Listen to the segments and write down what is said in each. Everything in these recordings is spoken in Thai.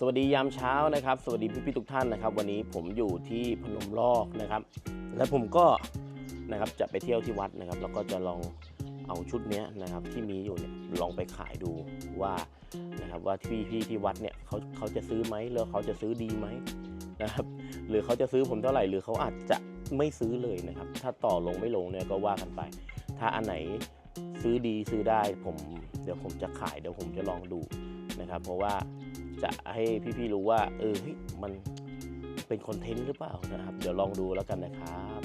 สวัสดียามเช้านะครับ สวัสดีพี่ๆทุกท่านนะครับ วันนี้ผมอยู่ที่พนมลอกนะครับ และผมก็นะครับจะไปเที่ยวที่วัดนะครับ แล้วก็จะลองเอาชุดนี้นะครับที่มีอยู่เนี่ยลองไปขายดูว่านะครับว่าที่พี่ที่วัดเนี่ยเขาเขาจะซื้อไหมหรือเขาจะซื้อดีไหมนะครับ หรือเขาจะซื้อผมเท่าไหร่หรือเขาอาจจะไม่ซื้อเลยนะครับ ถ้าต่อลงไม่ลงเนี่ยก็ว่ากันไป ถ้าอันไหนซื้อดีซื้อได้ผมเดี๋ยวผมจะขายเดี๋ยวผมจะลองดู นะครับ เพราะว่าจะให้พี่ๆรู้ว่า เออเฮ้ยมันเป็นคอนเทนต์หรือเปล่านะครับ เดี๋ยวลองดูแล้วกันนะครับ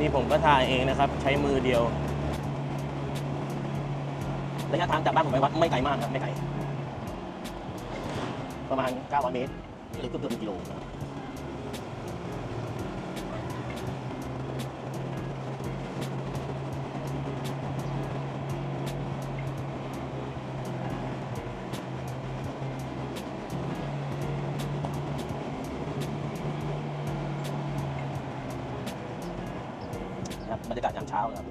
นี่ผมก็ถ่ายเองนะครับ ใช้มือเดียวระยะทางจากบ้านผมไปวัดไม่ไกลมากครับ ไม่ไกล ประมาณ 900 เมตรหรือเกือบเกือบกิโลนะครับครับบรรยากาศยามเช้านะครับ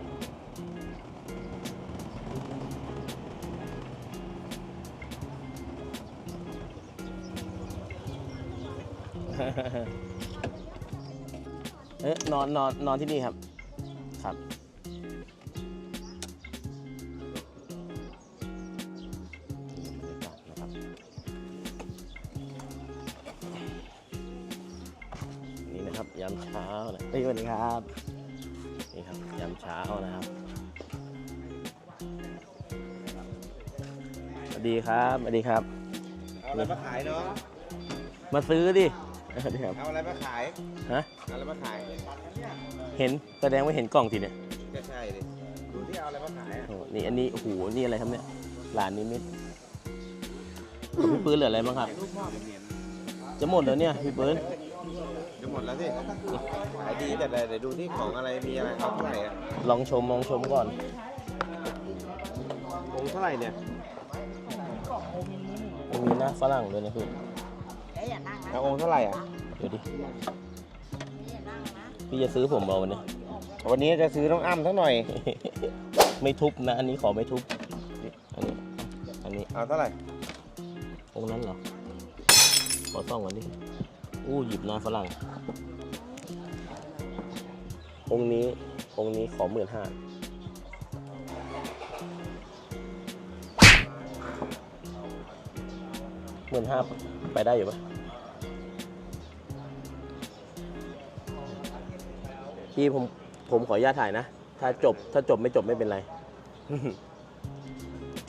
เอ๊ะนอนนอนนอนที่นี่ครับครับนี่บรรยากาศนะครับนี่นะครับ ยามเช้านะเฮ้ยสวัสดีครับ นี่ครับ ยามเช้านะครับสวัสดีครับสวัสดีครับ เอาอะไรมาขายเนาะ มาซื้อดิ นี่ครับ เอาอะไรมาขายฮะ เอาอะไรมาขายเห็นแสดงว่าเห็นกล่องทีเนี่ยก็ใช่ดิดูที่เอาอะไรมาขายอะโอ้นี่อันนี้โอ้โหนี่อะไรครับเนี่ยหลานนิมิตของพี่ปื้นเหลืออะไรบ้างครับลูกพ่อเป็นเนียนจะหมดแล้วเนี่ยพี่ปื้นจะหมดแล้วสิขายดีแต่เดี๋ยวดูที่ของอะไรมีอะไรเอาเท่าไหร่อะลองชมลองชมก่อน องค์เท่าไหร่เนี่ยมันมีหน้าฝรั่งด้วยนะพี่เดี๋ยวอย่านั่งนะ เอาองค์เท่าไหร่อะ เดี๋ยวดิอย่านั่งนะพี่จะซื้อผมเบาวันนี้ วันนี้จะซื้อน้องอ้ำสักหน่อย ไม่ทุบนะ อันนี้ขอไม่ทุบ อันนี้ อันนี้เอาเท่าไหร่ องค์นั้นเหรอ ขอส่องก่อนดิอู้หยิบหน้าฝรั่ง องค์นี้ องค์นี้ขอหมื่นห้าหมื่นห้าไปได้อยู่ปะ พี่ผมผมขออนุญาตถ่ายนะ ถ้าจบถ้าจบไม่จบไม่เป็นไร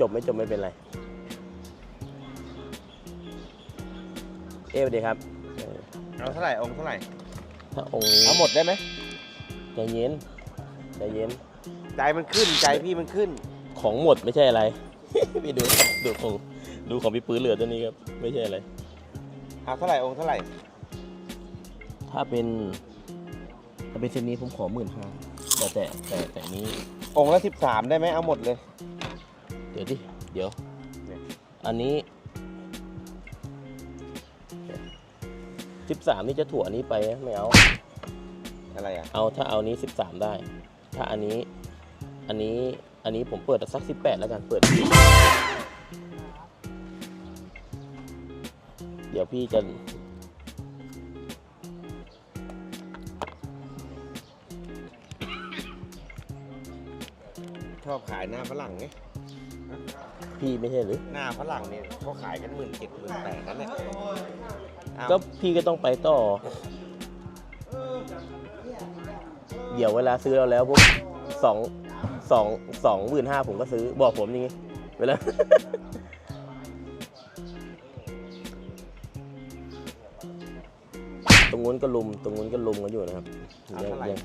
จบไม่จบไม่เป็นไร เอ๊ะสวัสดีครับเออเอาเท่าไหร่องค์เท่าไหร่ถ้าองค์นี้เอาหมดได้ไหมใจเย็นใจเย็น ใจมันขึ้นใจพี่มันขึ้น ของหมดไม่ใช่อะไรพี่ดูดูของดูของพี่ปื้นเหลือตัวนี้ครับ ไม่ใช่อะไร เอาเท่าไหร่องค์เท่าไหร่ถ้าเป็น ถ้าเป็นเซนนี้ผมขอหมื่นห้าแต่แต่แต่แต่นี้ องค์ละสิบสามได้ไหมเอาหมดเลย เดี๋ยวดิ เดี๋ยวเนี่ยอันนี้สิบสามนี่จะถั่วอันนี้ไปไหมไม่เอา อะไรอะ เอาถ้าเอานี้สิบสามได้ ถ้าอันนี้ อันนี้อันนี้ผมเปิดสักสิบแปดแล้วกันเปิด เดี๋ยวพี่จะ ชอบขายหน้าฝรั่งไงพี่ไม่ใช่หรือ หน้าฝรั่งเนี่ยเขาขายกันหมื่นเจ็ดหมื่นแปดนั่นแหละเอาก็พี่ก็ต้องไปต่อ เดี๋ยวเวลาซื้อเราแล้วพวกสองสองสองหมื่นห้าผมก็ซื้อบอกผมอย่างงี้เวลาตรงนู้นก็ลุม ตรงนู้นก็ลุมกันอยู่นะครับเอาเท่าไหร่ยัง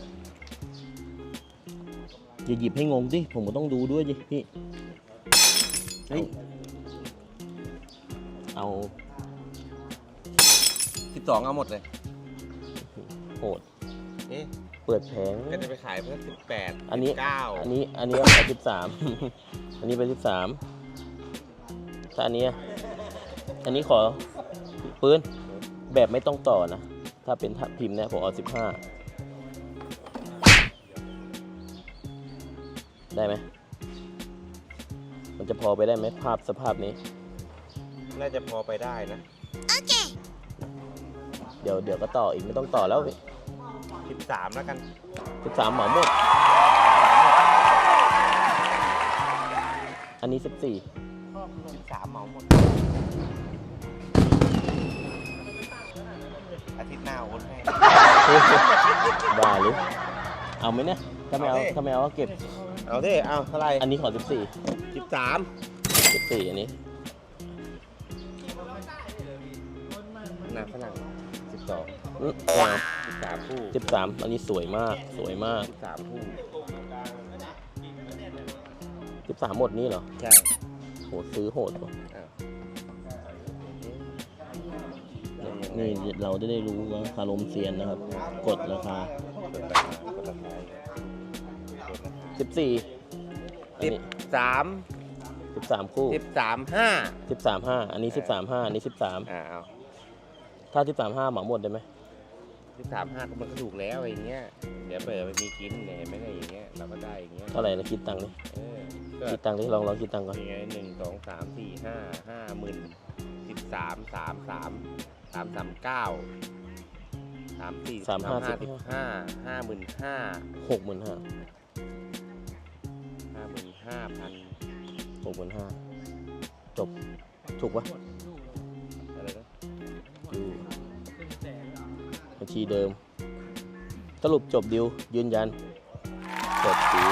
อย่าหยิบให้งงสิผมก็ต้องดูด้วยดิพี่เฮ้ยเอาสิบสองเอาหมดเลย โหดเอ๊ะเปิดแผง ก็จะไปขายเพื่อสิบแปดอันนี้ เก้าอันนี้อันนี้ก็ไปสิบสามอันนี้ไปสิบสามถ้าอันนี้อะอันนี้ขอปืนแบบไม่ต้องต่อนะ ถ้าเป็นถ้าพิมพ์เนี่ยผมเอาสิบห้า ได้ไหม มันจะพอไปได้ไหมภาพสภาพนี้ น่าจะพอไปได้นะเดี๋ยวเดี๋ยวก็ต่ออีกไม่ต้องต่อแล้วสิบสามแล้วกันสิบสามเหมาหมด อันนี้สิบสี่สิบสามเหมาหมด อาทิตย์หน้าโอนให้ บ้าหรือเอาไหมเนี่ย ถ้าไม่เอาเอาสิถ้าไม่เอาก็เก็บ เอาดิเอาเท่าไหร่อันนี้ขอสิบสี่สิบสามสิบสี่อันนี้หนาฝรั่งสิบสองอืมเอาสิบสามคู่สิบสามอันนี้สวยมากสวยมาก สิบสามคู่สิบสามหมดนี้เหรอ ใช่โหซื้อโหดว่ะอ้าวนี่เราจะได้รู้ว่าคารมเซียนนะครับ กดราคากดราคากดราคา สิบสี่อันสิบนี้สามสิบสามคู่สิบสามห้าสิบสามห้าอันนี้สิบสามห้าอันนี้สิบสามอ่าเอาถ้าสิบสามห้าเหมาหมดได้ไหมสิบสามห้าก็มันก็ถูกแล้วอย่างเงี้ยเดี๋ยวเปิดมันมีกินเนี่ยเห็นไหมเนี่ยอย่างเงี้ยเราก็ได้อย่างเงี้ยเท่าไหร่นะคิดตังค์ดิเออก็คิดตังค์ดิลองลองคิดตังค์ก่อน ยังไงหนึ่งสองสามสี่ห้าห้าหมื่นสิบสามสามสามสามสามเก้าสามสี่สามห้าสิสิบบห้า ห้าหมื่นห้าหกหมื่นห้าห้าหมื่น ห้าพันหกหมื่นห้าจบ ถูกปะอะไรนะดูบัญชีเดิม สรุปจบดิวยืนยันจบดิว